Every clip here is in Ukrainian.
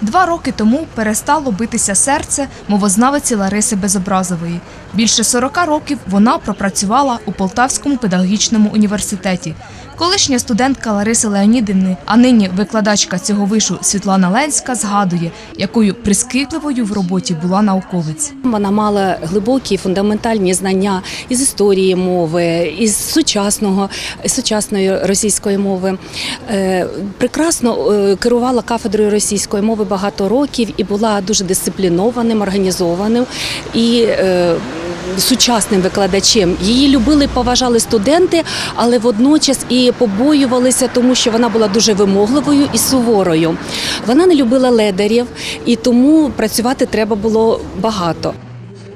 Два роки тому перестало битися серце мовознавиці Лариси Безобразової. Більше 40 років вона пропрацювала у Полтавському педагогічному університеті. Колишня студентка Лариси Леонідівни, а нині викладачка цього вишу Світлана Ленська згадує, якою прискіпливою в роботі була науковець. Вона мала глибокі фундаментальні знання із історії мови, із сучасного сучасної російської мови. Е, Прекрасно е, керувала кафедрою російської мови багато років і була дуже дисциплінованим, організованим і е, сучасним викладачем. Її любили, поважали студенти, але водночас і побоювалися, тому що вона була дуже вимогливою і суворою. Вона не любила ледарів, і тому працювати треба було багато.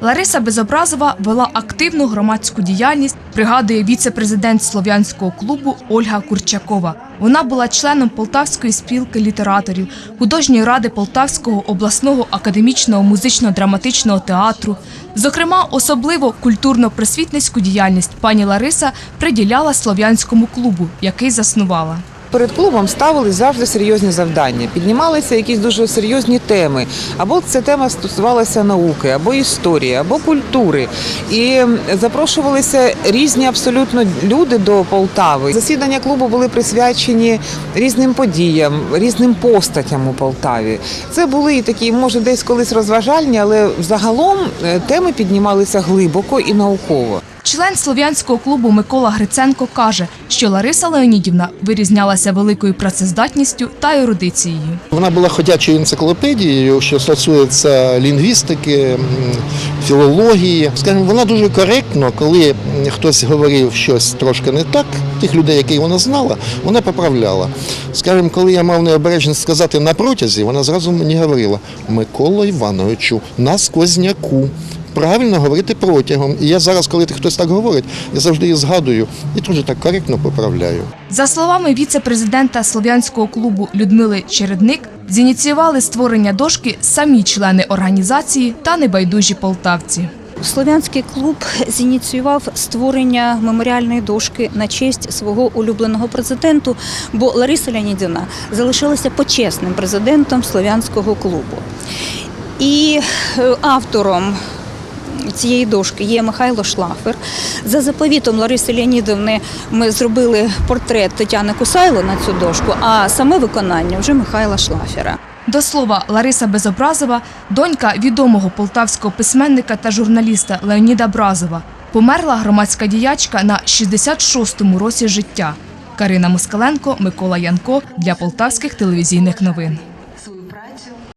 Лариса Безобразова вела активну громадську діяльність, пригадує віце-президент Слов'янського клубу Ольга Курчакова. Вона була членом Полтавської спілки літераторів, художньої ради Полтавського обласного академічного музично-драматичного театру. Зокрема, особливо культурно-просвітницьку діяльність пані Лариса приділяла Слов'янському клубу, який заснувала. Перед клубом ставили завжди серйозні завдання, піднімалися якісь дуже серйозні теми. Або ця тема стосувалася науки, або історії, або культури. І запрошувалися різні абсолютно люди до Полтави. Засідання клубу були присвячені різним подіям, різним постатям у Полтаві. Це були і такі, може, десь колись розважальні, але загалом е, теми піднімалися глибоко і науково. Член слов'янського клубу Микола Гриценко каже, що Лариса Леонідівна вирізнялася великою працездатністю та ерудицією. Вона була ходячою енциклопедією, що стосується лінгвістики, філології. Скажімо, вона дуже коректно, коли хтось говорив щось трошки не так, тих людей, яких вона знала, вона поправляла. Скажімо, коли я мав необережність сказати на протязі, вона зразу мені говорила Микола Івановичу, на сквозняку. Правильно говорити протягом. І я зараз, коли хтось так говорить, я завжди її згадую і дуже так коректно поправляю. За словами віце-президента слов'янського клубу Людмили Чередник, зініціювали створення дошки самі члени організації та небайдужі полтавці. Слов'янський клуб зініціював створення меморіальної дошки на честь свого улюбленого президенту, бо Лариса Леонідівна залишилася почесним президентом Слов'янського клубу. І е, автором цієї дошки є Михайло Шлафер. За заповітом Лариси Леонідовни ми зробили портрет Тетяни Кусайло на цю дошку, а саме виконання вже Михайла Шлафера. До слова, Лариса Безобразова, донька відомого полтавського письменника та журналіста Леоніда Бразова, померла громадська діячка на 66-му році життя. Карина Москаленко, Микола Янко для полтавських телевізійних новин.